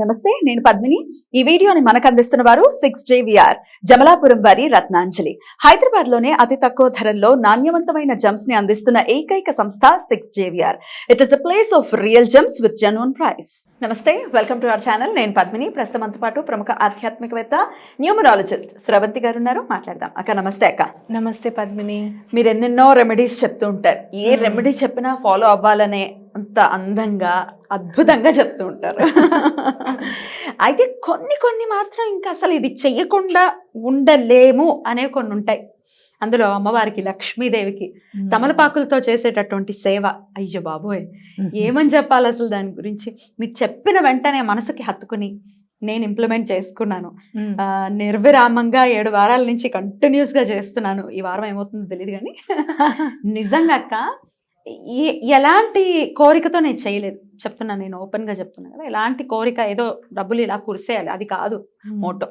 నమస్తే నేను పద్మిని. ఈ వీడియోని మనకు అందిస్తున్న వారు సిక్స్ జేవిఆర్ జమలాపురం వారి రత్నాంజలి. హైదరాబాద్లోనే అతి తక్కువ ధరల్లో నాణ్యవంతమైన జమ్స్ని అందిస్తున్న ఏకైక సంస్థ six JVR it is a place of real gems with genuine price నమస్తే వెల్కమ్ టు అవర్ ఛానల్ నేను పద్మిని. ప్రస్తుతం మనతో పాటు ప్రముఖ ఆధ్యాత్మికవేత్త న్యూమరాలజిస్ట్ స్రవంతి గారు ఉన్నారు. మాట్లాడదాం. అక్క నమస్తే అక్క. నమస్తే పద్మిని. మీరు ఎన్నెన్నో రెమెడీస్ చెప్తూ ఉంటారు. ఏ. రెమెడీ చెప్పినా ఫాలో అవ్వాలనే అంత అందంగా అద్భుతంగా చెప్తూ ఉంటారు. అయితే కొన్ని కొన్ని మాత్రం ఇంకా అసలు ఇది చెయ్యకుండా ఉండలేము అనేవి కొన్ని ఉంటాయి. అందులో అమ్మవారికి లక్ష్మీదేవికి తమలపాకులతో చేసేటటువంటి సేవ. అయ్యో బాబోయ్! ఏమని చెప్పాలి అసలు దాని గురించి? మీరు చెప్పిన వెంటనే మనసుకి హత్తుకుని నేను ఇంప్లిమెంట్ చేసుకున్నాను. నిర్విరామంగా ఏడు వారాల నుంచి కంటిన్యూస్గా చేస్తున్నాను. ఈ వారం ఏమవుతుందో తెలియదు కానీ. నిజంగా అక్క ఎలాంటి కోరికతో నేను చేయలేదు. చెప్తున్నాను నేను ఓపెన్గా చెప్తున్నాను కదా ఎలాంటి కోరిక ఏదో డబ్బులు ఇలా కురిసేయాలి అది కాదు మోటో.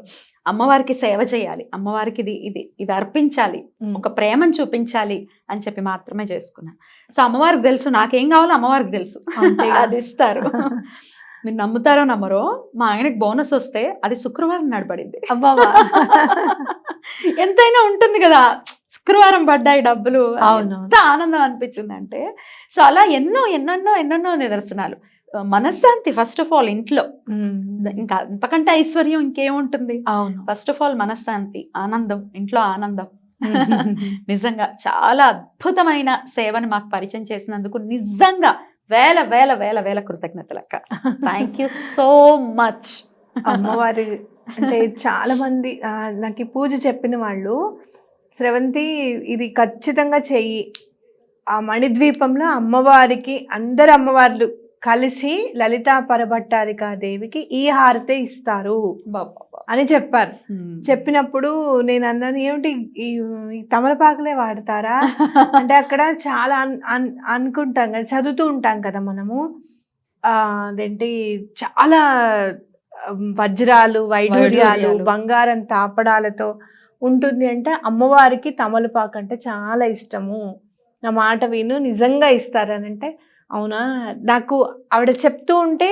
అమ్మవారికి సేవ చేయాలి అమ్మవారికి ఇది ఇది ఇది అర్పించాలి. ఒక ప్రేమను చూపించాలి అని చెప్పి మాత్రమే చేసుకున్నాను సో అమ్మవారికి తెలుసు నాకేం కావాలో అమ్మవారికి తెలుసు. అది ఇస్తారు. మీరు నమ్ముతారో నమ్మరో మా ఆయనకి బోనస్ వస్తే అది శుక్రవారం నడబడింది ఎంతైనా ఉంటుంది కదా. శుక్రవారం పడ్డాయి డబ్బులు. ఎంత ఆనందం అనిపించింది అంటే సో అలా ఎన్నో ఎన్నెన్నో ఎన్నెన్నో నిదర్శనాలు. మనశ్శాంతి ఫస్ట్ ఆఫ్ ఆల్ ఇంట్లో. ఇంకా అంతకంటే ఐశ్వర్యం ఇంకేముంటుంది? అవును. ఫస్ట్ ఆఫ్ ఆల్ మనశ్శాంతి ఆనందం ఇంట్లో ఆనందం. నిజంగా చాలా అద్భుతమైన సేవను మాకు పరిచయం చేసినందుకు నిజంగా వేల వేల వేల వేల కృతజ్ఞతలు అక్క థ్యాంక్ యూ సో మచ్ అమ్మవారి అంటే చాలా మంది ఆ, నాకు పూజ చెప్పిన వాళ్ళు స్రవంతి ఇది ఖచ్చితంగా చెయ్యి. ఆ మణిద్వీపంలో అమ్మవారికి అందరు అమ్మవార్లు కలిసి లలితా పరభట్టారిక దేవికి ఈ హారతే ఇస్తారు అని చెప్పారు. చెప్పినప్పుడు నేను అన్నాను ఏమిటి ఈ తమలపాకులే వాడతారా? అంటే అక్కడ చాలా అన్- అన్- అనుకుంటాం కదా చదువుతూ ఉంటాం కదా మనము. ఆ, అదేంటి చాలా వజ్రాలు వైడూర్యాలు. బంగారం తాపడాలతో ఉంటుంది అంటే అమ్మవారికి తమలపాకు అంటే చాలా ఇష్టము. నా మాట విను నిజంగా ఇస్తారనంటే అవునా? నాకు ఆవిడ చెప్తూ ఉంటే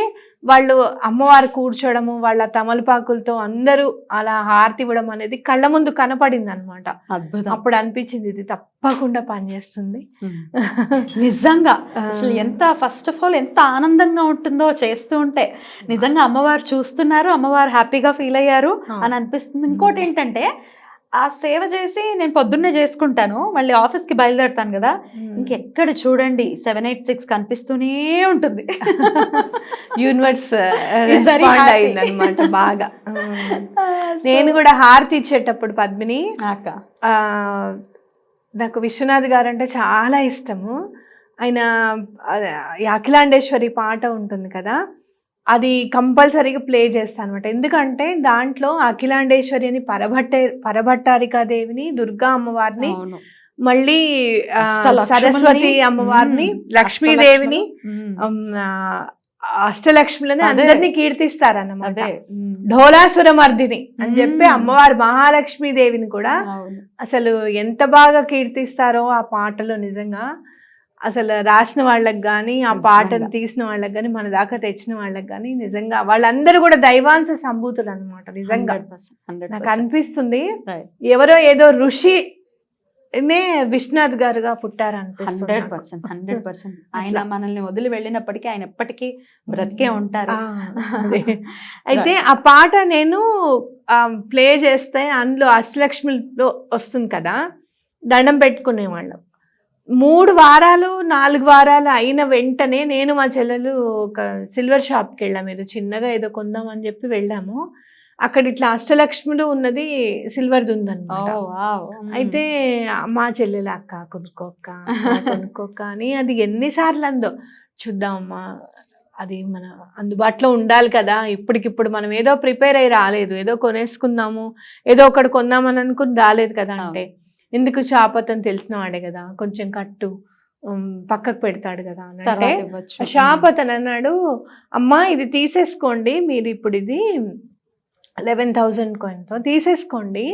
వాళ్ళు అమ్మవారు కూర్చోవడము వాళ్ళ తమలపాకులతో అందరూ అలా హారతి ఇవ్వడం అనేది కళ్ళ ముందు కనపడింది అనమాట అద్భుతం. అప్పుడు అనిపించింది ఇది తప్పకుండా పనిచేస్తుంది నిజంగా. అసలు ఎంత ఫస్ట్ ఆఫ్ ఆల్ ఎంత ఆనందంగా ఉంటుందో చేస్తూ ఉంటే నిజంగా అమ్మవారు చూస్తున్నారు అమ్మవారు హ్యాపీగా ఫీల్ అయ్యారు అని అనిపిస్తుంది. ఇంకోటి ఏంటంటే ఆ సేవ చేసి నేను పొద్దున్నే చేసుకుంటాను. మళ్ళీ ఆఫీస్కి బయలుదేరుతాను కదా. ఇంకెక్కడ చూడండి సెవెన్ ఎయిట్ సిక్స్ కనిపిస్తూనే ఉంటుంది. యూనివర్స్. అయింది అనమాట బాగా. నేను కూడా హారతి ఇచ్చేటప్పుడు పద్మిని అక్క. నాకు విశ్వనాథ్ గారు అంటే చాలా ఇష్టము. ఆయన అఖిలాండేశ్వరి పాట ఉంటుంది కదా. అది కంపల్సరీగా ప్లే చేస్తాను అనమాట ఎందుకంటే దాంట్లో అఖిలాండేశ్వరి అని పరభట్టే పరభట్టారికా దేవిని దుర్గా అమ్మవారిని. మళ్ళీ సరస్వతి అమ్మవారిని మ్మ్. లక్ష్మీదేవిని అష్టలక్ష్ములని అదే. అందరినీ కీర్తిస్తారన్నమాట. ఢోలాసుర మర్దిని అని చెప్పి మ్మ్. అమ్మవారు మహాలక్ష్మి దేవిని కూడా. అసలు ఎంత బాగా కీర్తిస్తారో ఆ పాటలో నిజంగా అసలు రాసిన వాళ్ళకి కానీ ఆ. పాటను తీసిన వాళ్ళకి కానీ మన దాకా తెచ్చిన వాళ్ళకి కానీ నిజంగా వాళ్ళందరూ కూడా దైవాంశ సంభూతులు అనమాట నిజంగా 100%, 100%. నాకు అనిపిస్తుంది. ఎవరో ఏదో ఋషి నే విశ్వనాథ్ గారుగా పుట్టారు హండ్రెడ్ పర్సెంట్ హండ్రెడ్ పర్సెంట్. ఆయన మనల్ని వదిలి వెళ్ళినప్పటికీ ఆయన ఎప్పటికీ బ్రతికే ఉంటారు. ఆ, అదే. అయితే ఆ పాట నేను ప్లే చేస్తే అందులో అష్టలక్ష్మిలో వస్తుంది కదా దండం పెట్టుకునేవాళ్ళం. మూడు వారాలు నాలుగు వారాలు అయిన వెంటనే నేను మా చెల్లెలు ఒక సిల్వర్ షాప్కి వెళ్ళాము ఏదో చిన్నగా ఏదో కొందామని చెప్పి వెళ్ళాము. అక్కడ ఇట్లా అష్టలక్ష్ములు ఉన్నది సిల్వర్ది ఉందన్నమాట. అయితే మా చెల్లెలు అక్క కొనుక్కోక్క అక్క, కొనుక్కోక్క అని అది ఎన్నిసార్లు అందో చూద్దామమ్మా అది మన అందుబాటులో ఉండాలి కదా. ఇప్పటికిప్పుడు మనం ఏదో ప్రిపేర్ అయ్యి రాలేదు. ఏదో కొనేసుకుందాము ఏదో ఒకటి కొందామని అనుకుని రాలేదు కదా అంటే. ఎందుకు షాప్ అతను తెలిసిన వాడే కదా? కొంచెం కట్టు పక్కకు పెడతాడు కదా అని. అంటే తర్వాత ఇవ్వచ్చు. ఆ షాప్ అతను అన్నాడు అమ్మా ఇది తీసేసుకోండి మీరు ఇప్పుడు ఇది లెవెన్ థౌజండ్ కాయిన్తో తీసేసుకోండి.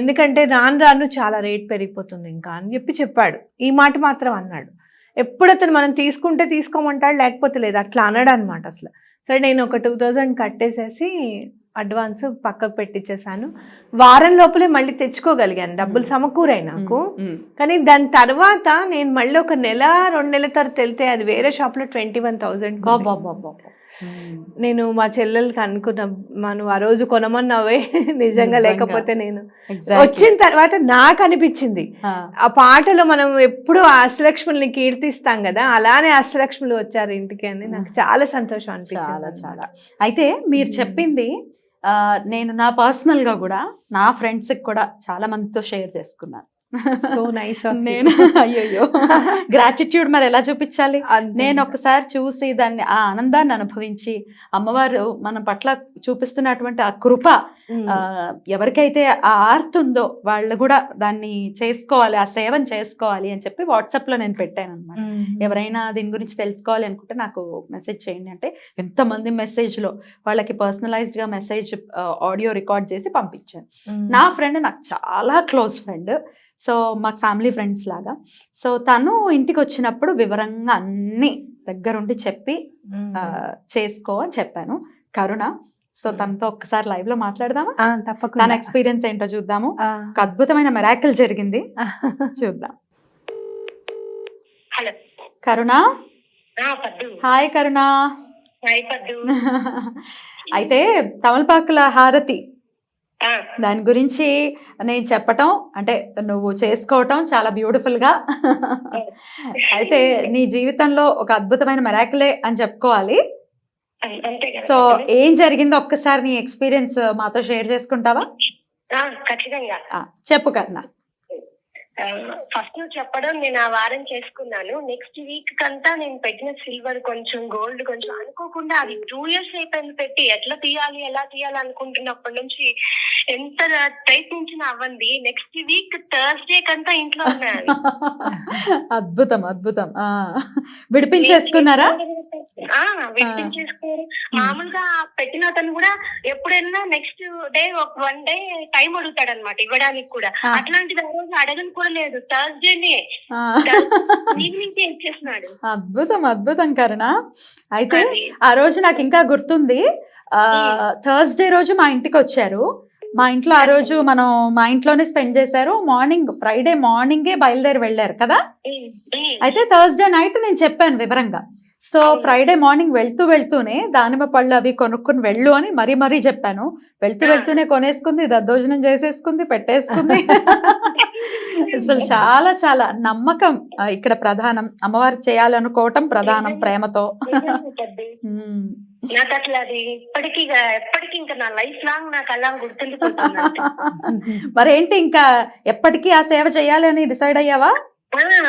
ఎందుకంటే రాను రాను చాలా రేట్ పెరిగిపోతుంది ఇంకా అని చెప్పి చెప్పాడు. ఈ మాట మాత్రం అన్నాడు. ఎప్పుడు అతను మనం తీసుకుంటే తీసుకోమంటాడు లేకపోతే లేదు. అట్లా అన్నాడు అనమాట అసలు. సరే నేను ఒక టూ థౌజండ్ కట్టేసేసి అడ్వాన్స్ పక్కకు పెట్టించేసాను వారం లోపలే మళ్ళీ తెచ్చుకోగలిగాను. డబ్బులు సమకూరాయి నాకు. కానీ దాని తర్వాత నేను మళ్ళీ ఒక నెల రెండు నెలల తర్వాత వెళ్తే అది వేరే షాప్లో ట్వంటీ వన్ థౌజండ్ నేను మా చెల్లెలకి అనుకున్నా మనం ఆ రోజు కొనమన్నావే? నిజంగా. లేకపోతే నేను. వచ్చిన తర్వాత నాకు అనిపించింది. ఆ, పాటలో మనం ఎప్పుడు అష్టలక్ష్ముల్ని కీర్తిస్తాం కదా అలానే అష్టలక్ష్ములు వచ్చారు ఇంటికి అని నాకు చాలా సంతోషం అనిపించింది చాలా చాలా. అయితే మీరు చెప్పింది ఆ, నేను నా పర్సనల్గా కూడా నా ఫ్రెండ్స్కి కూడా చాలా మందితో షేర్ చేసుకున్నాను. సో నైస్ నేను. అయ్యో గ్రాటిట్యూడ్ మరి ఎలా చూపించాలి? నేను ఒకసారి చూసి దాన్ని ఆ ఆనందాన్ని అనుభవించి అమ్మవారు మన పట్ల చూపిస్తున్నటువంటి ఆ కృప ఎవరికైతే ఆ ఆర్ట్ ఉందో వాళ్ళు కూడా దాన్ని చేసుకోవాలి ఆ సేవను చేసుకోవాలి అని చెప్పి వాట్సాప్లో నేను పెట్టాను అనమాట ఎవరైనా దీని గురించి తెలుసుకోవాలి అనుకుంటే నాకు మెసేజ్ చేయండి అంటే ఎంతమంది message లో వాళ్ళకి personalized గా మెసేజ్ ఆడియో రికార్డ్ చేసి పంపించాను. నా ఫ్రెండ్ నాకు చాలా క్లోజ్ ఫ్రెండ్. సో మాకు ఫ్యామిలీ ఫ్రెండ్స్ లాగా. సో తను ఇంటికి వచ్చినప్పుడు వివరంగా అన్ని దగ్గరుండి చెప్పి ఆ, చేసుకో అని చెప్పాను. కరుణ సో తనతో ఒక్కసారి లైవ్లో మాట్లాడదామా? తన తప్పకుండా. ఎక్స్పీరియన్స్ ఏంటో చూద్దాము. ఒక అద్భుతమైన మెరాకిల్ జరిగింది. చూద్దాం. హలో. కరుణ? ఆ, పద్దు హాయ్ కరుణ. హాయ్ పద్దు అయితే తమలపాకుల హారతి దాని గురించి నేను చెప్పటం అంటే నువ్వు చేసుకోవటం చాలా బ్యూటిఫుల్గా. అయితే నీ జీవితంలో ఒక అద్భుతమైన మెరాకిలే అని చెప్పుకోవాలి. సో? ఏం జరిగిందో ఒక్కసారి నీ ఎక్స్పీరియన్స్ మాతో షేర్ చేసుకుంటావా? ఖచ్చితంగా. చెప్పు కర్ణ. ఫస్ట్ నువ్వు చెప్పడం నేను ఆ వారం చేసుకున్నాను. నెక్స్ట్ వీక్ కంతా నేను పెట్టిన సిల్వర్ కొంచెం గోల్డ్ కొంచెం అనుకోకుండా అది టూ ఇయర్స్ అయిపోయింది పెట్టి ఎట్లా తీయాలి ఎలా తీయాలి అనుకుంటున్నప్పటి నుంచి ఎంత ప్రయత్నించిన అవ్వండి నెక్స్ట్ వీక్ థర్స్డే కంతా ఇంట్లో ఉన్నాయి అద్భుతం అద్భుతం. విడిపించేసుకున్నారా? విడిపించేసుకోరు మామూలుగా పెట్టిన అతను కూడా ఎప్పుడైనా నెక్స్ట్ డే ఒక వన్ డే టైం అడుగుతాడు అనమాట ఇవ్వడానికి కూడా. ఆ. అట్లాంటిది ఆ రోజు అడగను కూడా లేదు. థర్స్డేనే. ఈవినింగ్ కే ఇచ్చేసినాడు అద్భుతం అద్భుతం కరుణ. అయితే. ఆ రోజు నాకు ఇంకా గుర్తుంది. ఆ థర్స్డే రోజు మా ఇంటికి వచ్చారు. మా ఇంట్లో ఆ రోజు మనం మా ఇంట్లోనే స్పెండ్ చేశారు. మార్నింగ్ ఫ్రైడే మార్నింగే బయలుదేరి వెళ్ళారు కదా. అయితే థర్స్డే నైట్ నేను చెప్పాను వివరంగా. సో ఫ్రైడే మార్నింగ్ వెళ్తూ వెళ్తూనే దానిమ్మ పళ్ళు అవి కొనుక్కుని వెళ్ళు అని మరీ మరీ చెప్పాను. వెళ్తూ వెళ్తూనే కొనేసుకుంది దద్దోజనం చేసేసుకుంది పెట్టేసుకుంది. అసలు చాలా చాలా నమ్మకం ఇక్కడ ప్రధానం. అమ్మవారు చేయాలనుకోవటం ప్రధానం ప్రేమతో. నాకు అట్లా అది ఇప్పటికీ ఎప్పటికీ ఇంకా నా లైఫ్ లాంగ్ నాకు అలా గుర్తుండిపోతుంది. మరేంటి ఇంకా ఎప్పటికీ ఆ సేవ చేయాలి అని డిసైడ్ అయ్యావా? నేను